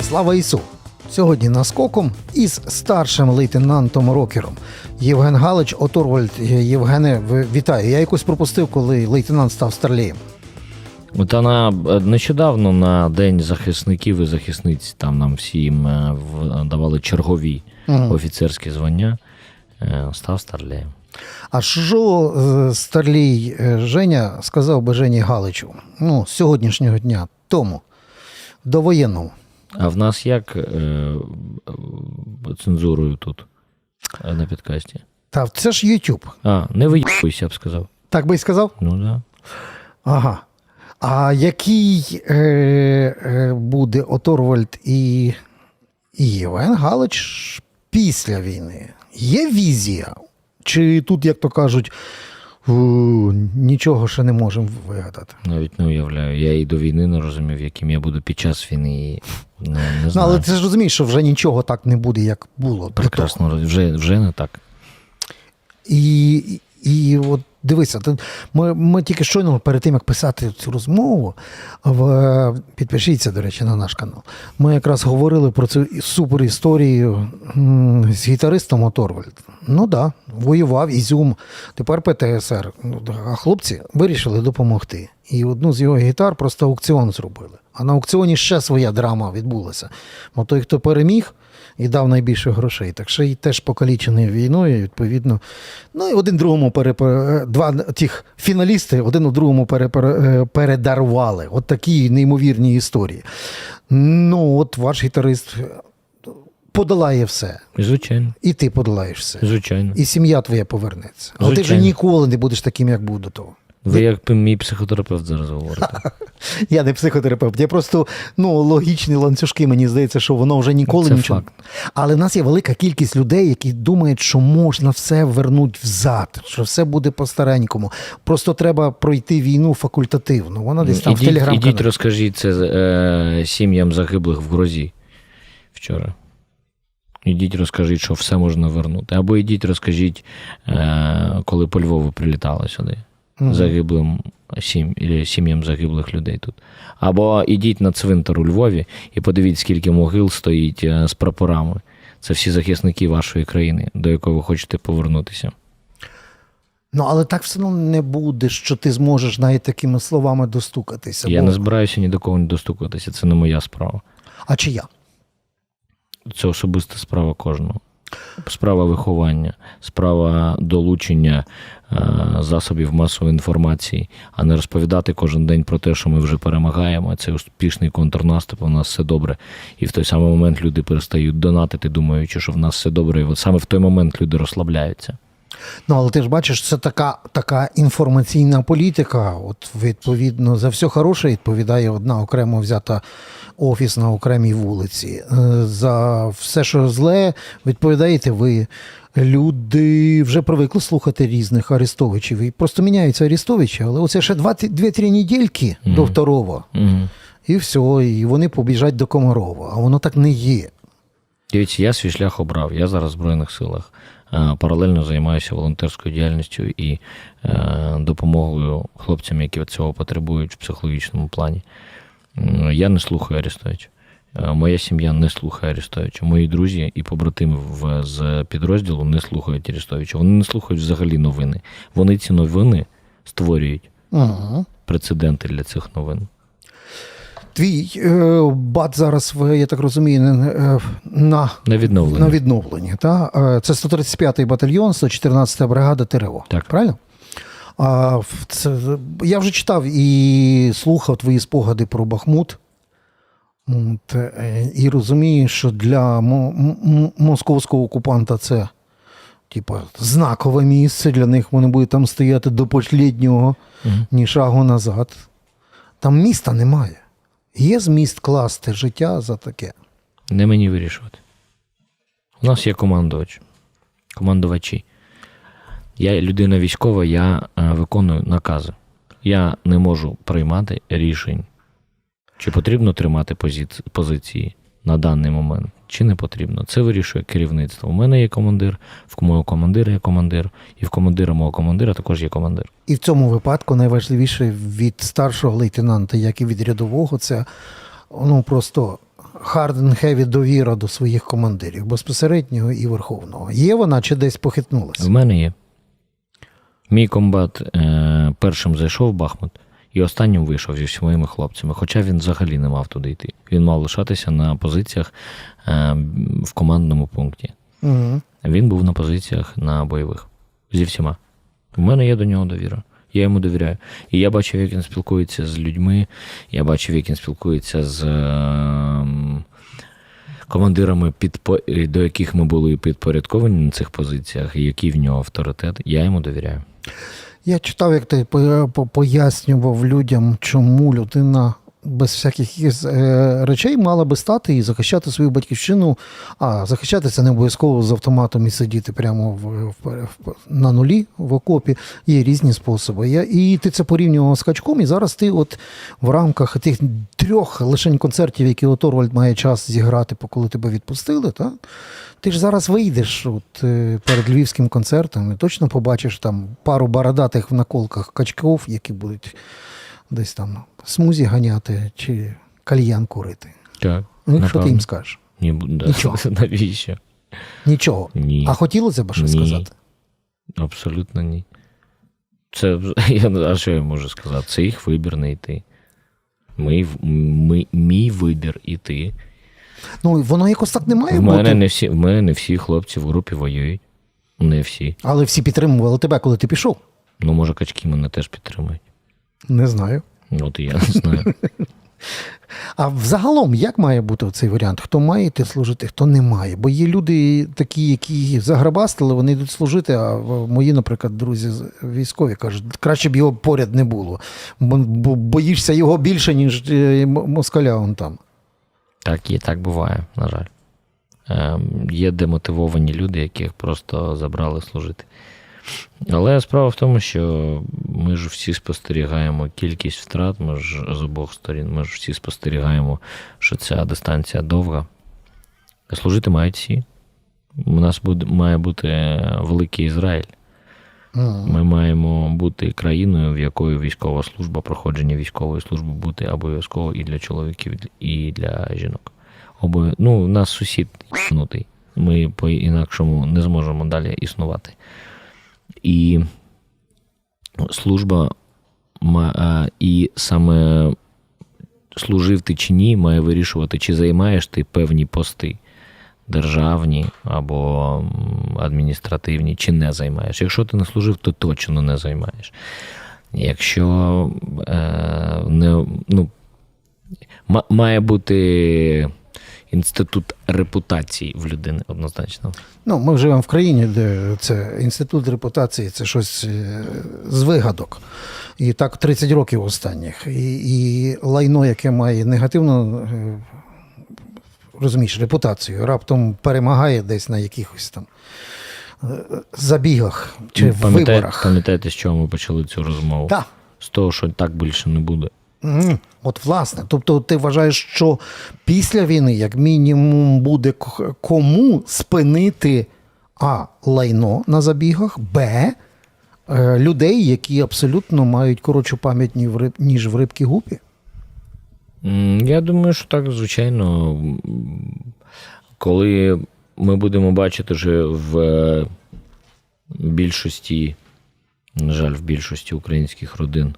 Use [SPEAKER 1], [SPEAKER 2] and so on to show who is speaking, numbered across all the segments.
[SPEAKER 1] Слава Ісу! Сьогодні наскоком із старшим лейтенантом Рокером. Євген Галич, Оторвальд. Євгене, вітаю. Я якось пропустив, коли лейтенант став старлієм.
[SPEAKER 2] От вона е, нещодавно на День захисників і захисниць там нам всім е, давали чергові
[SPEAKER 1] Мгм.
[SPEAKER 2] офіцерські звання. е, Став старлеєм.
[SPEAKER 1] А що е, старлій е, Женя сказав би Жені Галичу? Ну, з сьогоднішнього дня, тому, до воєнного.
[SPEAKER 2] А в нас як е, е, цензурою тут на підкасті?
[SPEAKER 1] Та це ж YouTube.
[SPEAKER 2] А, не виїбуйся, я б сказав.
[SPEAKER 1] Так би й сказав?
[SPEAKER 2] Ну да.
[SPEAKER 1] Ага. А який е, е, буде Оторвальд і, і Євген Галич після війни? Є візія? Чи тут, як то кажуть, «У, нічого ще не можемо вигадати?
[SPEAKER 2] Навіть не уявляю. Я і до війни не розумів, яким я буду під час війни. І не, не
[SPEAKER 1] Ну,
[SPEAKER 2] знаю.
[SPEAKER 1] але ти ж розумієш, що вже нічого так не буде, як було.
[SPEAKER 2] Прекрасно, вже, вже не так.
[SPEAKER 1] І, і, і от дивися, ми, ми тільки щойно перед тим, як писати цю розмову, в, підпишіться, до речі, на наш канал. Ми якраз говорили про цю супер історію з гітаристом Оторвальд. Ну так, да, воював Ізюм, тепер ПТСР. Ну, А хлопці вирішили допомогти. І одну з його гітар просто аукціон зробили. А на аукціоні ще своя драма відбулася. Бо той, хто переміг, і дав найбільше грошей. Так що і теж покалічений війною, відповідно. Ну і один другому перепер... два тих фіналісти один у другому перепер... е, передарували. От такі неймовірні історії. Ну, от ваш гітарист подолає все.
[SPEAKER 2] Звичайно.
[SPEAKER 1] І ти подолаєш все.
[SPEAKER 2] Звичайно.
[SPEAKER 1] І сім'я твоя повернеться. Але ти вже ніколи не будеш таким, як був до того.
[SPEAKER 2] Ви як мій психотерапевт зараз говорите.
[SPEAKER 1] Я не психотерапевт, я просто ну, логічні ланцюжки, мені здається, що воно вже ніколи
[SPEAKER 2] Це
[SPEAKER 1] нічого.
[SPEAKER 2] факт.
[SPEAKER 1] Але в нас є велика кількість людей, які думають, що можна все вернути взад, що все буде по-старенькому. Просто треба пройти війну факультативно. Вона десь там в
[SPEAKER 2] ідіть,
[SPEAKER 1] телеграм-каналі.
[SPEAKER 2] ідіть розкажіть це е, сім'ям загиблих в грозі вчора. Ідіть розкажіть, що все можна вернути. Або ідіть розкажіть, е, коли по Львову прилітали сюди. Загиблим сім, сім'ям загиблих людей тут. Або ідіть на цвинтар у Львові і подивіться, скільки могил стоїть е, з прапорами. Це всі захисники вашої країни, до якої ви хочете повернутися.
[SPEAKER 1] Ну, але так все одно не буде, що ти зможеш навіть такими словами достукатися.
[SPEAKER 2] Я
[SPEAKER 1] бо-
[SPEAKER 2] не збираюся ні до кого не достукатися, це не моя справа.
[SPEAKER 1] А чия?
[SPEAKER 2] Це особиста справа кожного. Справа виховання, справа долучення е, засобів масової інформації, а не розповідати кожен день про те, що ми вже перемагаємо. Це успішний контрнаступ, у нас все добре. І в той самий момент люди перестають донатити, думаючи, що в нас все добре. І от саме в той момент люди розслабляються.
[SPEAKER 1] Ну, але ти ж бачиш, це така, така інформаційна політика. От відповідно за все хороше відповідає одна окремо взята офіс на окремій вулиці. Е, За все, що зле, відповідаєте ви. Люди вже привикли слухати різних арестовичів. І просто міняються арестовичі, але оце ще 2-3 недільки до второго,
[SPEAKER 2] Угу.
[SPEAKER 1] і все, і вони побіжать до Комарова. А воно так не є.
[SPEAKER 2] Дивіться, я свій шлях обрав. Я зараз в Збройних силах. Е, Паралельно займаюся волонтерською діяльністю і е, допомогою хлопцям, які цього потребують в психологічному плані. Я не слухаю Арестовича. Е, Моя сім'я не слухає Арестовича. Мої друзі і побратими з підрозділу не слухають Арестовича. Вони не слухають взагалі новини. Вони ці новини створюють
[SPEAKER 1] Угу.
[SPEAKER 2] прецеденти для цих новин.
[SPEAKER 1] Твій е, бат зараз, я так розумію, е, на
[SPEAKER 2] На відновлення.
[SPEAKER 1] На відновленні. Та? Е, Це 135-й батальйон, 114-та бригада ТРО.
[SPEAKER 2] Так.
[SPEAKER 1] Правильно? А, це, я вже читав і слухав твої спогади про Бахмут. От, і розумію, що для московського окупанта це типа, знакове місце. Для них вони будуть там стояти до посліднього,
[SPEAKER 2] Мгм.
[SPEAKER 1] ні шагу назад. Там міста немає. Є зміст класти життя за таке.
[SPEAKER 2] Не мені вирішувати. У нас є командувач, командувачі. Я людина військова, я е, виконую накази. Я не можу приймати рішень, чи потрібно тримати позиції на даний момент, чи не потрібно. Це вирішує керівництво. У мене є командир, в мого командира є командир, і в командира мого командира також є командир.
[SPEAKER 1] І в цьому випадку найважливіше від старшого лейтенанта, як і від рядового, це ну просто hard and heavy довіра до своїх командирів, безпосереднього і верховного. Є вона чи десь похитнулася?
[SPEAKER 2] В мене є. Мій комбат е, першим зайшов в Бахмут і останнім вийшов зі своїми хлопцями, хоча він взагалі не мав туди йти. Він мав лишатися на позиціях е, в командному пункті.
[SPEAKER 1] Угу.
[SPEAKER 2] Він був на позиціях на бойових зі всіма. У мене є до нього довіра. Я йому довіряю. І я бачив, як він спілкується з людьми. Я бачив, як він спілкується з ем, командирами, підпо- до яких ми були підпорядковані на цих позиціях, і який в нього авторитет. Я йому довіряю.
[SPEAKER 1] Я читав, як ти по- по- пояснював людям, чому людина без всяких е, речей мала би стати і захищати свою батьківщину. А захищати це не обов'язково з автоматом і сидіти прямо в, в, на нулі в окопі. Є різні способи. Я, і ти це порівнював з качком, і зараз ти, от в рамках тих трьох лишень концертів, які от Орвальд має час зіграти, коли тебе відпустили, так? Ти ж зараз вийдеш от, е, перед львівським концертом і точно побачиш там пару бородатих в наколках качков, які будуть десь там смузі ганяти чи кальян курити.
[SPEAKER 2] Так.
[SPEAKER 1] Ну, що ти їм скажеш?
[SPEAKER 2] Ні, да.
[SPEAKER 1] Нічого.
[SPEAKER 2] Навіщо?
[SPEAKER 1] Нічого.
[SPEAKER 2] Ні.
[SPEAKER 1] А хотілося б щось
[SPEAKER 2] Ні.
[SPEAKER 1] сказати?
[SPEAKER 2] Абсолютно ні. Це я, а що я можу сказати? Це їх вибір не йти. Ми, ми, мій вибір іти.
[SPEAKER 1] Ну, воно якось так не має
[SPEAKER 2] В
[SPEAKER 1] бути.
[SPEAKER 2] не всі, в мене не всі хлопці в групі воюють. Не всі.
[SPEAKER 1] Але всі підтримували тебе, коли ти пішов.
[SPEAKER 2] Ну, може, качки мене теж підтримують.
[SPEAKER 1] Не знаю.
[SPEAKER 2] От і я не знаю.
[SPEAKER 1] А взагалом, як має бути цей варіант? Хто має йти служити, хто не має? Бо є люди такі, які заграбастили, вони йдуть служити, а мої, наприклад, друзі військові кажуть, краще б його поряд не було. Бо, бо боїшся його більше, ніж е, москаля он там.
[SPEAKER 2] Так і так буває, на жаль. Ем, є демотивовані люди, яких просто забрали служити. Але справа в тому, що ми ж всі спостерігаємо кількість втрат, ми ж з обох сторін, ми ж всі спостерігаємо, що ця дистанція довга. Служити мають всі. У нас буде, має бути великий Ізраїль. Ми маємо бути країною, в якої військова служба, проходження військової служби бути обов'язково і для чоловіків, і для жінок. Обов'я... Ну, у нас сусід єбнутий. Ми по-інакшому не зможемо далі існувати. І служба і саме служив ти чи ні, має вирішувати, чи займаєш ти певні пости державні або адміністративні, чи не займаєш. Якщо ти не служив, то точно не займаєш. Якщо е, не, ну, має бути інститут репутації в людини однозначно.
[SPEAKER 1] Ну, ми живемо в країні, де це інститут репутації, це щось е, з вигадок. І так 30 років останніх. І, і лайно, яке має негативну, е, розумієш, репутацію, раптом перемагає десь на якихось там е, забігах чи
[SPEAKER 2] Ну, пам'ятаєте,
[SPEAKER 1] виборах.
[SPEAKER 2] пам'ятаєте, з чого ми почали цю розмову?
[SPEAKER 1] Так.
[SPEAKER 2] З того, що так більше не буде.
[SPEAKER 1] От власне, тобто ти вважаєш, що після війни, як мінімум, буде кому спинити А. Лайно на забігах, Б. е, Людей, які абсолютно мають коротшу пам'ять, ніж в рибки гупі.
[SPEAKER 2] Я думаю, що так, звичайно. Коли ми будемо бачити вже в е, більшості, на жаль, в більшості українських родин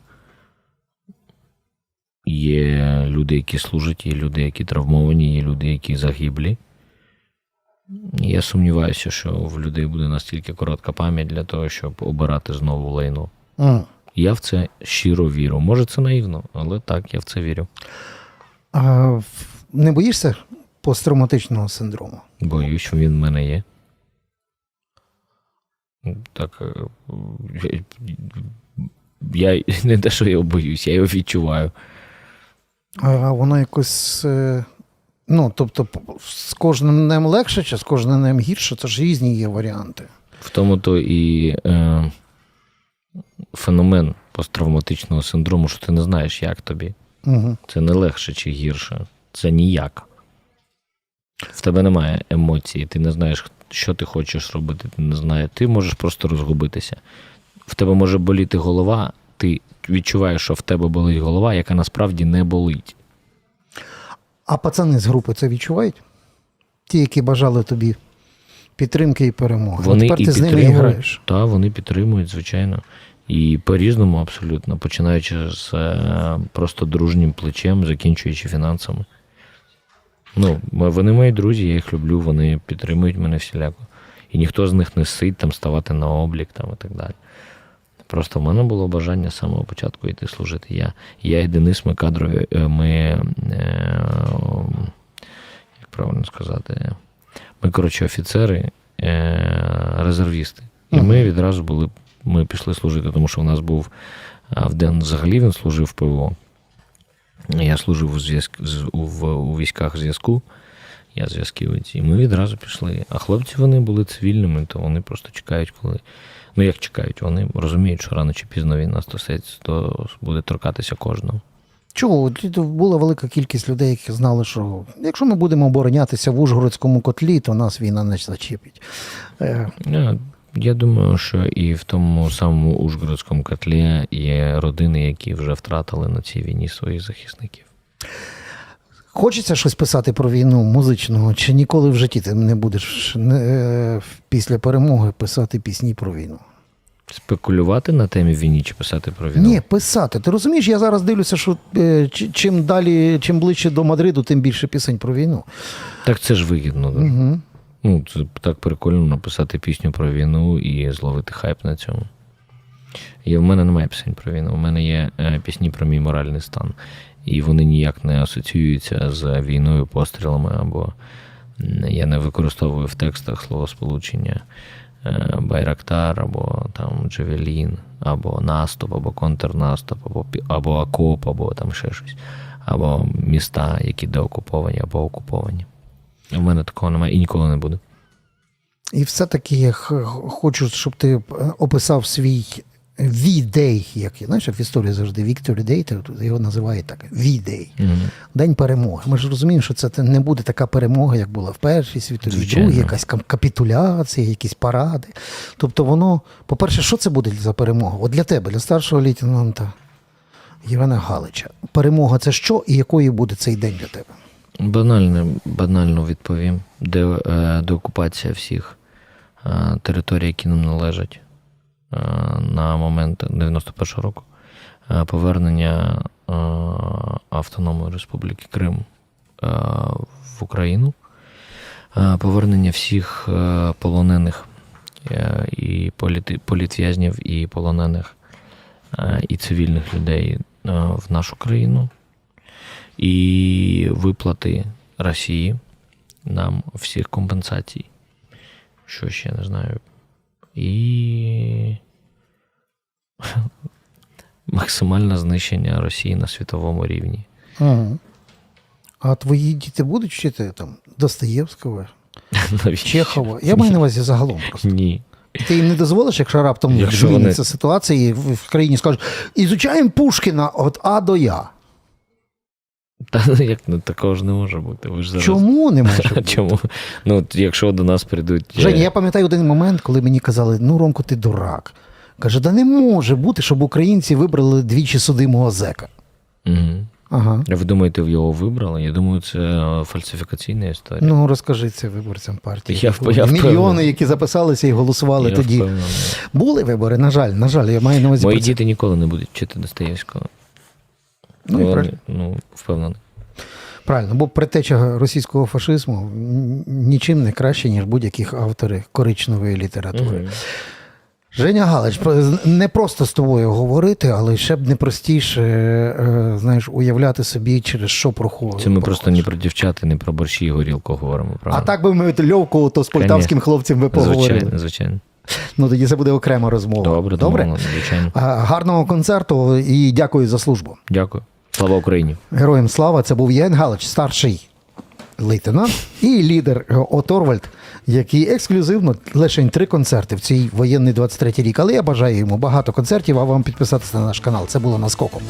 [SPEAKER 2] є люди, які служать, є люди, які травмовані, є люди, які загиблі. Я сумніваюся, що в людей буде настільки коротка пам'ять для того, щоб обирати знову лайно.
[SPEAKER 1] М.
[SPEAKER 2] Я в це щиро вірю. Може, це наївно, але так, я в це вірю.
[SPEAKER 1] А не боїшся посттравматичного синдрому?
[SPEAKER 2] Боюсь, що він в мене є. Так. е, Я я не те, що я боюсь, я його відчуваю.
[SPEAKER 1] Воно якось. е, Ну, тобто, з кожним днем легше чи з кожним днем гірше, це ж різні є варіанти.
[SPEAKER 2] В тому то і е, феномен посттравматичного синдрому, що ти не знаєш, як тобі.
[SPEAKER 1] Угу.
[SPEAKER 2] Це не легше чи гірше. Це ніяк. В тебе немає емоцій, ти не знаєш, що ти хочеш робити, ти не знаєш. Ти можеш просто розгубитися. В тебе може боліти голова, ти відчуваєш, що в тебе болить голова, яка насправді не болить.
[SPEAKER 1] А пацани з групи це відчувають? Ті, які бажали тобі підтримки і перемоги.
[SPEAKER 2] Вони
[SPEAKER 1] Тепер
[SPEAKER 2] і
[SPEAKER 1] ти з ними
[SPEAKER 2] підтримують,
[SPEAKER 1] граєш.
[SPEAKER 2] та вони підтримують, звичайно. І по-різному абсолютно, починаючи з е, просто дружнім плечем, закінчуючи фінансами. Ну, вони мої друзі, я їх люблю, вони підтримують мене всіляко. І ніхто з них не сить там ставати на облік там, і так далі. Просто в мене було бажання з самого початку йти служити. Я, я і Денис, ми кадрові, е, ми, е, як правильно сказати, ми, коротше, офіцери, е, резервісти. І ми відразу були, ми пішли служити, тому що у нас був в день взагалі він служив в ПВО. Я служив у, зв'язк, у, в- у військах зв'язку. Я зв'язківець. І ми відразу пішли. А хлопці вони були цивільними, то вони просто чекають, коли. Ну, як чекають, вони розуміють, що рано чи пізно війна стосується, то буде торкатися кожного.
[SPEAKER 1] Чого? Була велика кількість людей, які знали, що якщо ми будемо оборонятися в Ужгородському котлі, то нас війна не зачепить. Е,
[SPEAKER 2] Я, я думаю, що і в тому самому Ужгородському котлі є родини, які вже втратили на цій війні своїх захисників.
[SPEAKER 1] Хочеться щось писати про війну музичного, чи ніколи в житті ти не будеш е, після перемоги писати пісні про війну?
[SPEAKER 2] Спекулювати на темі війни чи писати про війну?
[SPEAKER 1] Ні, писати. Ти розумієш, я зараз дивлюся, що е, чим далі, чим ближче до Мадриду, тим більше пісень про війну.
[SPEAKER 2] Так це ж вигідно. Да?
[SPEAKER 1] Угу.
[SPEAKER 2] Ну, це так прикольно написати пісню про війну і зловити хайп на цьому. І в мене немає пісень про війну. У мене є е, пісні про мій моральний стан. І вони ніяк не асоціюються з війною, пострілами, або я не використовую в текстах словосполучення е, Байрактар, або там Джевелін, або наступ, або контрнаступ, або, або окоп, або там ще щось, або міста, які деокуповані, або окуповані. У мене такого немає і ніколи не буде.
[SPEAKER 1] І все-таки я хочу, щоб ти е, описав свій V-Day, як знаєш, в історії завжди Victory Day, його називають так V-Day. День перемоги. Ми ж розуміємо, що це не буде така перемога, як була в Першій світовій, другій, якась капітуляція, якісь паради. Тобто воно, по-перше, що це буде за перемога? От для тебе, для старшого лейтенанта Євгена Галича. Перемога це що і якою буде цей день для тебе?
[SPEAKER 2] Банально, банально відповім. Де, е, деокупація всіх е, територій, які нам належать на момент 91-го року. Е, повернення е, Автономної Республіки Крим е, в Україну. Е, повернення всіх е, полонених е, і політв'язнів, і полонених, е, і цивільних людей е, в нашу країну і виплати Росії нам всіх компенсацій. Що ще не знаю. І максимальне знищення Росії на світовому рівні.
[SPEAKER 1] Ага. А твої діти будуть вчити там Достоєвського? Чехова? Я маю на увазі загалом просто.
[SPEAKER 2] Ні.
[SPEAKER 1] Ти їм не дозволиш, якщо раптом зміниться ситуація, і в в країні скажуть, ізучаємо Пушкіна від А до Я.
[SPEAKER 2] Та ну, як ну, такого ж не може бути. Ви ж зараз...
[SPEAKER 1] Чому не може бути?
[SPEAKER 2] Чому? Ну, якщо до нас прийдуть.
[SPEAKER 1] Женя, я пам'ятаю один момент, коли мені казали, ну, Ромко, ти дурак. Каже, да не може бути, щоб українці вибрали двічі судимого зека.
[SPEAKER 2] Мгм.
[SPEAKER 1] Ага.
[SPEAKER 2] А ви думаєте, його вибрали? Я думаю, це фальсифікаційна історія.
[SPEAKER 1] Ну, розкажи це виборцям партії.
[SPEAKER 2] Я я
[SPEAKER 1] Мільйони, які записалися і голосували
[SPEAKER 2] Я
[SPEAKER 1] тоді.
[SPEAKER 2] впевнений.
[SPEAKER 1] Були вибори, на жаль, на жаль, я маю на увазі.
[SPEAKER 2] Мої діти ніколи не будуть вчити Достоєвського.
[SPEAKER 1] Ну, і правильно.
[SPEAKER 2] ну, впевнений.
[SPEAKER 1] Правильно, бо предтеча російського фашизму нічим не краще, ніж будь-яких автори коричневої літератури.
[SPEAKER 2] Мгм.
[SPEAKER 1] Женя Галич, не просто з тобою говорити, але ще б не простіше е, знаєш, уявляти собі, через що проходить.
[SPEAKER 2] Це ми просто не про дівчат і не про борщі і горілку говоримо,
[SPEAKER 1] А так би ми льовку, то з полтавським хлопцем ви поговорили.
[SPEAKER 2] Звичайно, звичайно.
[SPEAKER 1] Ну тоді це буде окрема розмова.
[SPEAKER 2] Добре,
[SPEAKER 1] Добре?
[SPEAKER 2] домовлено, звичайно.
[SPEAKER 1] Гарного концерту і дякую за службу.
[SPEAKER 2] Дякую. Слава Україні!
[SPEAKER 1] Героям слава! Це був Ян Галич, старший лейтенант і лідер е, Оторвальд, який ексклюзивно лише три концерти в цій воєнний 23 рік. Але я бажаю йому багато концертів, а вам підписатися на наш канал. Це було наскоком.